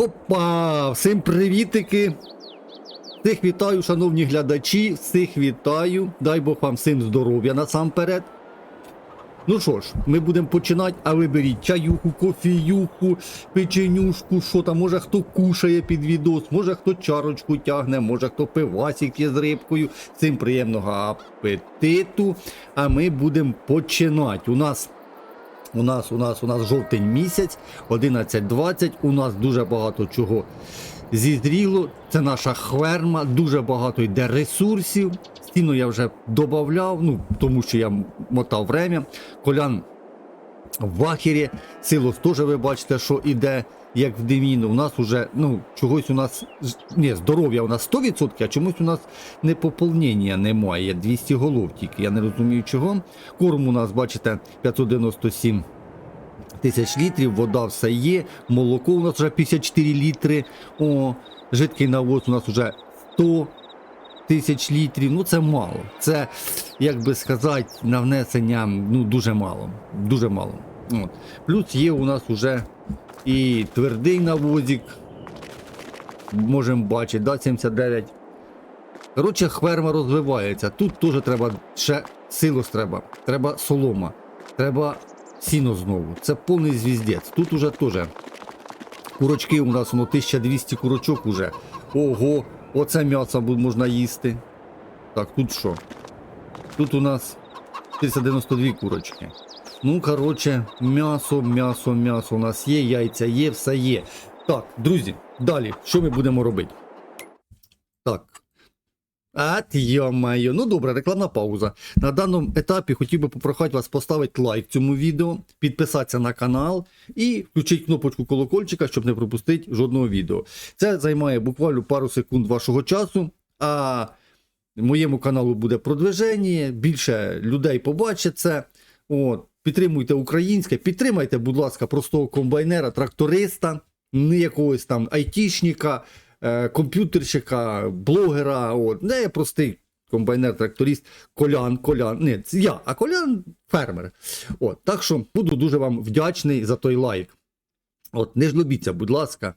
Опа! Всім привітики! Всіх вітаю, шановні глядачі, всіх вітаю. Дай Бог вам всім здоров'я насамперед. Ну що ж, ми будемо починати, а ви беріть чаюху, кофіюху, печенюшку, що там, може хто кушає під відос, може хто чарочку тягне, може хто пивасик є з рибкою. Всім приємного апетиту. А ми будемо починати. У нас у нас, у нас, у нас жовтень місяць, 11.20. У нас дуже багато чого зізріло. Це наша хверма, дуже багато йде ресурсів. Стіну я вже додавав, ну, тому що я мотав время. Колян в ахірі, Силос теж ви бачите, що іде як в Деміну. У нас уже, ну, чогось у нас, ні, здоров'я у нас 100%, а чомусь у нас не поповнення немає. 200 голов тільки. Я не розумію чого. Корм у нас, бачите, 597 тисяч літрів, вода все є, молоко у нас вже 54 літри. О, жидкий навоз у нас вже 100 тисяч літрів. Ну це мало. Це, як би сказати, на внесення ну, дуже мало. Дуже мало. От. Плюс є у нас вже і твердий навозик. Можемо бачити, да, 79. Коротше, хверма розвивається. Тут теж треба ще силос треба. Треба солома. Треба сіно знову. Це повний звіздець. Тут уже теж. Курочки у нас воно 1200 курочок уже. Ого, оце м'ясо можна їсти. Так, тут що? Тут у нас 492 курочки. Ну, коротше, м'ясо, м'ясо, м'ясо у нас є, яйця є, все є. Так, друзі, далі, що ми будемо робити? Так. От йо-моє. Ну добре, рекламна пауза. На даному етапі хотів би попрохати вас поставити лайк цьому відео, підписатися на канал і включити кнопочку колокольчика, щоб не пропустити жодного відео. Це займає буквально пару секунд вашого часу. А моєму каналу буде продвиження, більше людей побачить це. От, підтримуйте українське, підтримайте, будь ласка, простого комбайнера, тракториста, не якогось там айтішника, е, комп'ютерщика, блогера. От. Не я простий комбайнер-тракторист, колян, колян. Не, це я, а колян фермер. От, так що буду дуже вам вдячний за той лайк. От, не жлобіться, будь ласка.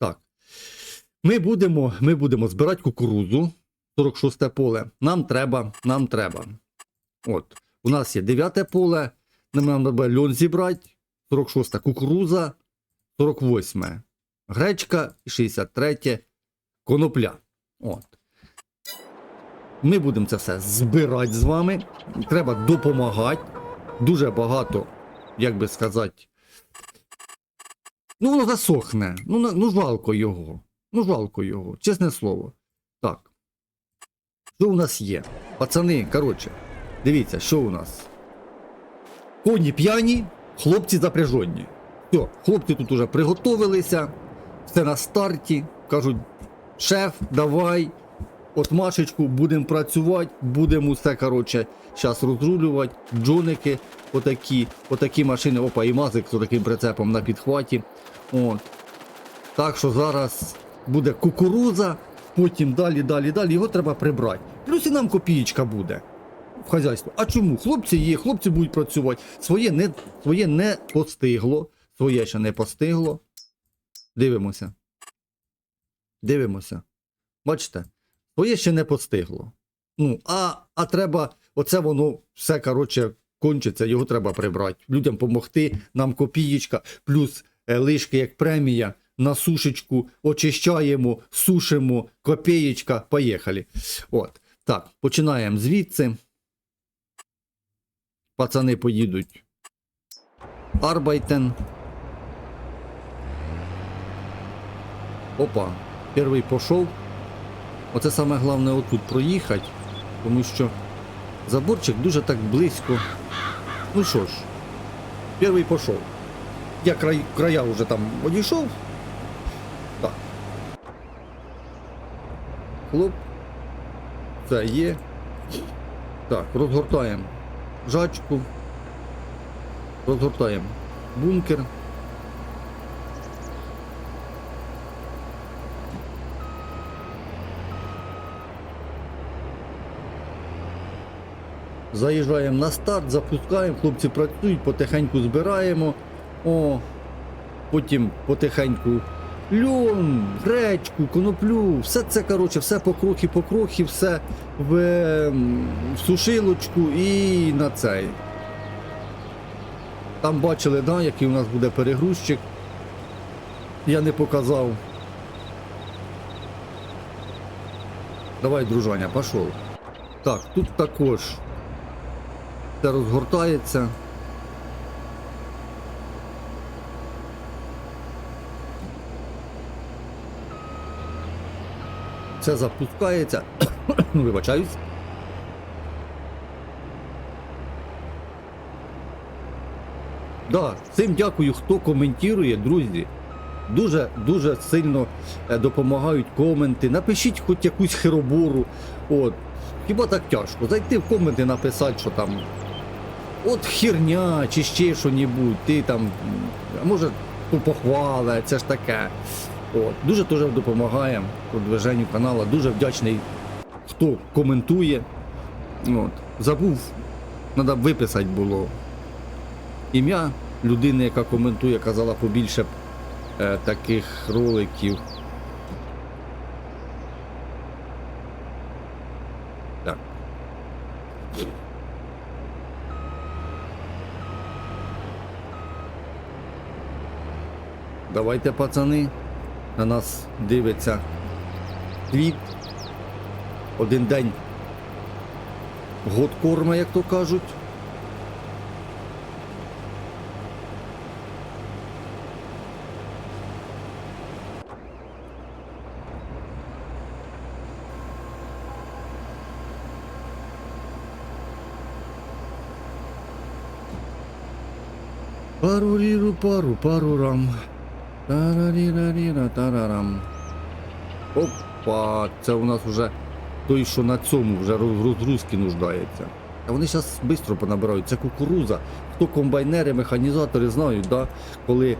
Так. Ми будемо, ми будемо збирати кукурудзу. 46 поле. Нам треба, нам треба. От, у нас є 9 поле, нам треба льон зібрати, 46 кукуруза, 48 гречка і 63 конопля. От. Ми будемо це все збирати з вами. Треба допомагати. Дуже багато, як би сказати. Ну, воно засохне. Ну, ну жалко його. Ну, жалко його, чесне слово. Так. Що у нас є? Пацани, коротше, дивіться, що у нас. Коні п'яні, хлопці запряжені. Все, хлопці тут уже приготовилися, все на старті. Кажуть, шеф, давай, от Машечку, будемо працювати, будемо все, коротше, зараз розрулювати. Джоники, отакі, отакі машини, опа, і мазик з таким прицепом на підхваті. От. Так що зараз буде кукуруза, потім далі, далі, далі. Його треба прибрати. Плюс і нам копієчка буде хазяйство. А чому? Хлопці є, хлопці будуть працювати. Своє не, своє не постигло. Своє ще не постигло. Дивимося. Дивимося. Бачите? Своє ще не постигло. Ну, а, а треба, оце воно все, коротше, кончиться, його треба прибрати. Людям допомогти, нам копієчка, плюс е, лишки як премія. На сушечку очищаємо, сушимо, копієчка, поїхали. От. Так, починаємо звідси. Пацани поїдуть. Арбайтен. Опа, перший пішов. Оце саме головне отут проїхати, тому що заборчик дуже так близько. Ну що ж, перший пішов. Я край, края вже там одійшов. Так. Хлоп. Це є. Так, розгортаємо жачку. Розгортаємо бункер. Заїжджаємо на старт, запускаємо, хлопці працюють, потихеньку збираємо. О, потім потихеньку льон, гречку, коноплю, все це, коротше, все по крохи, по крохи, все в, ем, в сушилочку і на цей. Там бачили, да, який у нас буде перегрузчик. Я не показав. Давай, дружаня, пішов. Так, тут також це розгортається. Це запускається. Вибачаюсь. Да, всім дякую, хто коментує, друзі. Дуже дуже сильно е, допомагають коменти. Напишіть хоч якусь херобору. От. Хіба так тяжко? Зайти в коменти написати, що там. От херня чи ще що-небудь, ти там. Може похвала, це ж таке. От. Дуже теж допомагає продвиженню каналу. Дуже вдячний, хто коментує. От. Забув, треба виписати було ім'я людини, яка коментує, казала побільше е, таких роликів. Так. Давайте, пацани. На нас дивиться світ. Один день год корма, як то кажуть. Паруріру пару парурам. Тараріраріра тарарам. Опа, це у нас вже той, що на цьому вже роз- розгрузки нуждається. А вони зараз швидко понабирають. Це кукуруза. Хто комбайнери, механізатори знають, да? коли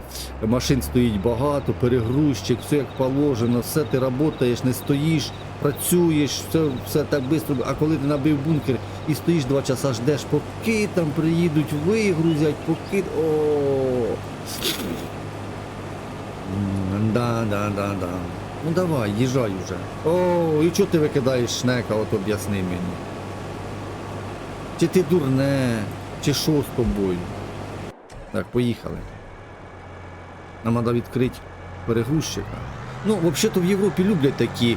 машин стоїть багато, перегрузчик, все як положено, все ти працюєш, не стоїш, працюєш, все, все так швидко. А коли ти набив бункер і стоїш два часа, ждеш, поки там приїдуть, вигрузять, поки. О. Да, да, да, да. Ну давай, їжджай уже. О, і чого ти викидаєш шнека, от об'ясни мені. Чи ти дурне, чи що з тобою? Так, поїхали. Нам треба відкрити перегрузчика. Ну, взагалі-то в Європі люблять такі,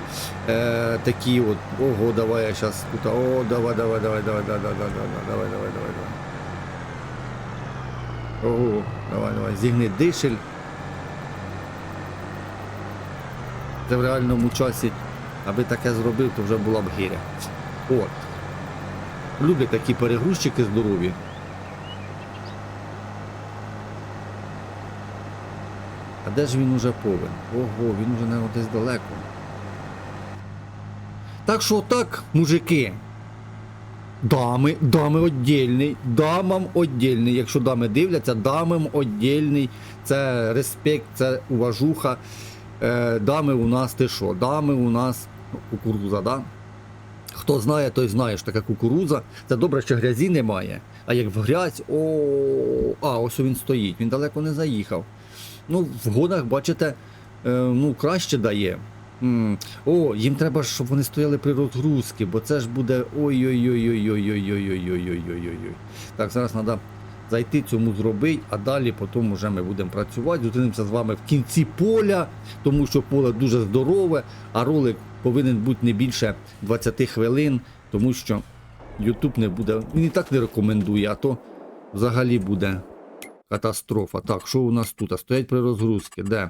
е, такі от, ого, давай я зараз тут, о, давай, давай, давай, давай, давай, давай, давай, давай, давай, давай, давай. Ого, давай, давай, зігни дишель. Це в реальному часі, аби таке зробив, то вже була б гиря. От. Люблять такі перегрузчики здорові. А де ж він уже повен? Ого, він уже не десь далеко. Так що так, мужики. Дами, дами одільний, дамам одільний. Якщо дами дивляться, дамам одільний. Це респект, це уважуха. Е, дами у нас ти що? Дами у нас кукуруза, да? Хто знає, той знає, що таке кукуруза. Це добре, що грязі немає. А як в грязь, о, а ось він стоїть, він далеко не заїхав. Ну, в гонах, бачите, е, ну, краще дає. М, О, їм треба, щоб вони стояли при розгрузці, бо це ж буде ой-ой-ой-ой-ой-ой-ой-ой-ой-ой-ой-ой. Так, зараз треба зайти цьому зробити, а далі потім вже ми будемо працювати. Зустрінемося з вами в кінці поля, тому що поле дуже здорове, а ролик повинен бути не більше 20 хвилин, тому що YouTube не буде. Він і так не рекомендує, а то взагалі буде катастрофа. Так, що у нас тут? А стоять при розгрузці. Де?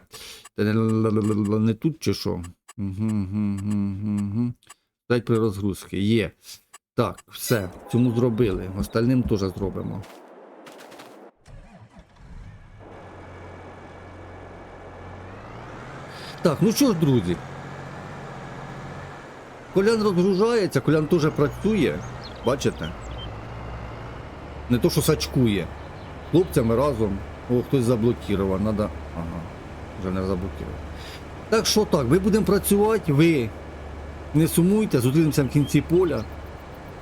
Не тут чи що? Стоять при розгрузці. Є. Так, все, цьому зробили. Остальним теж зробимо. Так, ну що ж, друзі. Колян розгружається, колян теж працює. Бачите? Не то, що сачкує. Хлопцями разом. О, хтось заблокував. Надо. Ага, вже не заблокував. Так що так, ми будемо працювати, ви не сумуйте, зустрінемося в кінці поля.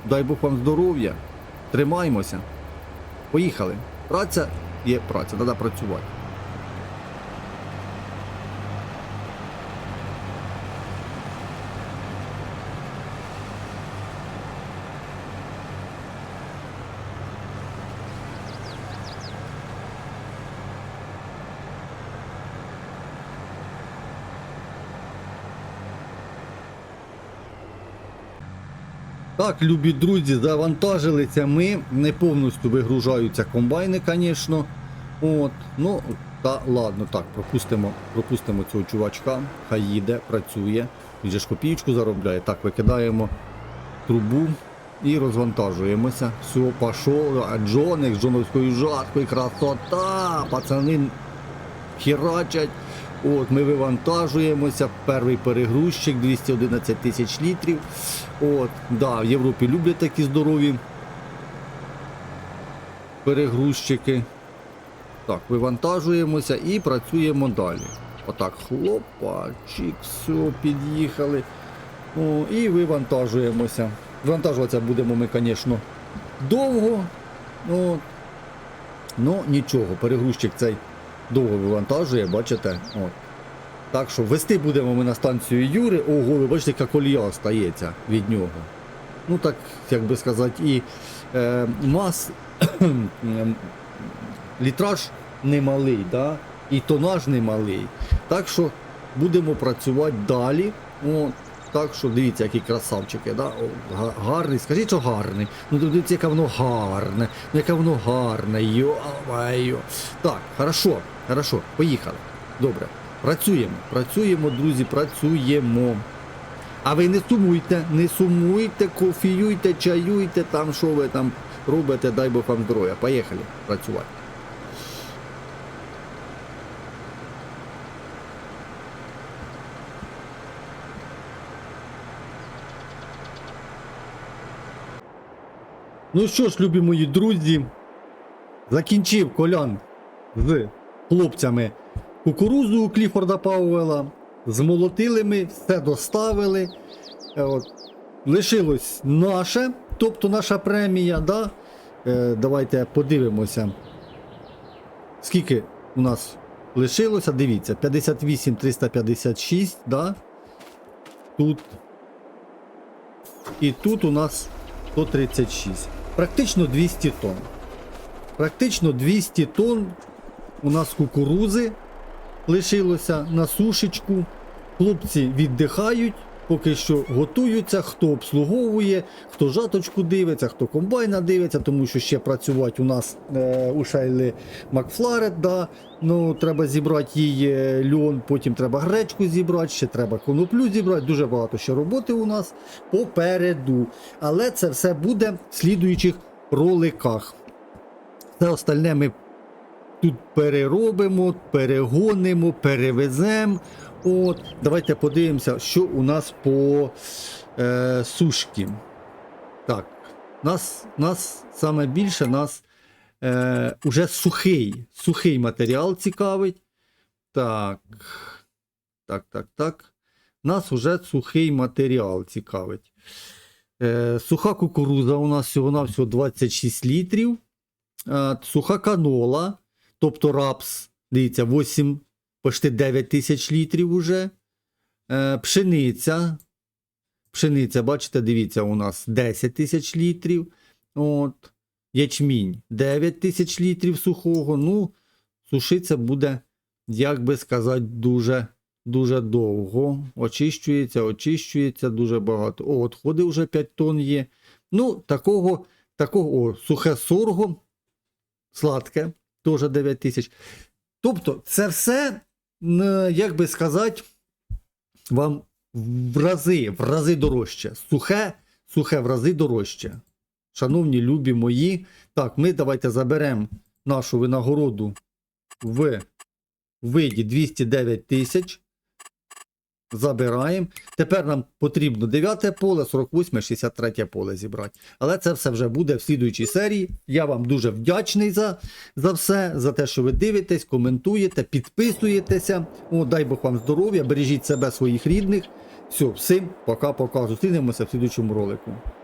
Дай Бог вам здоров'я. Тримаймося. Поїхали. Праця є праця, треба працювати. Так, любі друзі, завантажилися ми. Не повністю вигружаються комбайни, звісно. От, ну, та ладно, так, пропустимо, пропустимо цього чувачка. Хай їде, працює. Він же ж копійку заробляє. Так, викидаємо трубу і розвантажуємося. Все, пішов, Джоник з джоновською жаткою, красота! Пацани херачать. От, ми вивантажуємося. Перший перегрузчик 211 тисяч літрів. От, да, в Європі люблять такі здорові перегрузчики. Так, вивантажуємося і працюємо далі. Отак, хлопачик, все, під'їхали. О, і вивантажуємося. Вивантажуватися будемо ми, звісно, довго. От. Ну, нічого, перегрузчик цей довго вивантажує, бачите? От. Так що вести будемо ми на станцію Юри. Ого, ви бачите, яка колія стається від нього. Ну так, як би сказати, і е, мас літраж немалий, да? і тонаж немалий. Так що будемо працювати далі. От. Так що дивіться, які красавчики, да? О, гарний, скажіть, що гарний. Ну дивіться, яке воно гарне, ну яке воно гарне, йо-майо. Так, хорошо, хорошо, поїхали. Добре. Працюємо, працюємо, друзі, працюємо. А ви не сумуйте, не сумуйте, кофіюйте, чаюйте, там що ви там робите, дай Бог вам здоров'я. Поїхали працювати. Ну що ж, любі мої друзі, закінчив колян з хлопцями кукурузу у Кліфорда Пауела. Змолотили ми, все доставили. Е, От. Лишилось наше, тобто наша премія. Да? Е, давайте подивимося. Скільки у нас лишилося? Дивіться, 58 356, да? Тут. І тут у нас 136. Практично 200 тонн. Практично 200 тонн у нас кукурузи лишилося на сушечку. Хлопці віддихають, поки що готуються, хто обслуговує, хто жаточку дивиться, хто комбайна дивиться, тому що ще працювати у нас е, у Шейли Макфларет, да. ну, треба зібрати їй е, льон, потім треба гречку зібрати, ще треба коноплю зібрати. Дуже багато ще роботи у нас попереду. Але це все буде в слідуючих роликах. Все остальне ми тут переробимо, перегонимо, перевеземо. От, давайте подивимося, що у нас по е, сушки. Так, нас, нас саме більше нас е, уже сухий, сухий матеріал цікавить. Так. Так, так, так. Нас уже сухий матеріал цікавить. Е, суха кукуруза у нас всього-навсього 26 літрів. Е, суха канола, тобто рапс, дивіться, 8, почти 9 тисяч літрів уже. Е, пшениця. Пшениця, бачите, дивіться, у нас 10 тисяч літрів. От. Ячмінь 9 тисяч літрів сухого. Ну, сушиться буде, як би сказати, дуже, дуже довго. Очищується, очищується дуже багато. О, отходи вже 5 тонн є. Ну, такого, такого, о, сухе сорго, сладке, теж 9 тисяч. Тобто, це все, як би сказати, вам в рази, в рази дорожче. Сухе, сухе в рази дорожче. Шановні любі мої, так, ми давайте заберемо нашу винагороду в виді 209 тисяч. Забираємо. Тепер нам потрібно 9 поле, 48, 63 поле зібрати. Але це все вже буде в слідуючій серії. Я вам дуже вдячний за, за все, за те, що ви дивитесь, коментуєте, підписуєтеся. О, дай Бог вам здоров'я, бережіть себе, своїх рідних. Все, всім пока-пока. Зустрінемося в слідуючому ролику.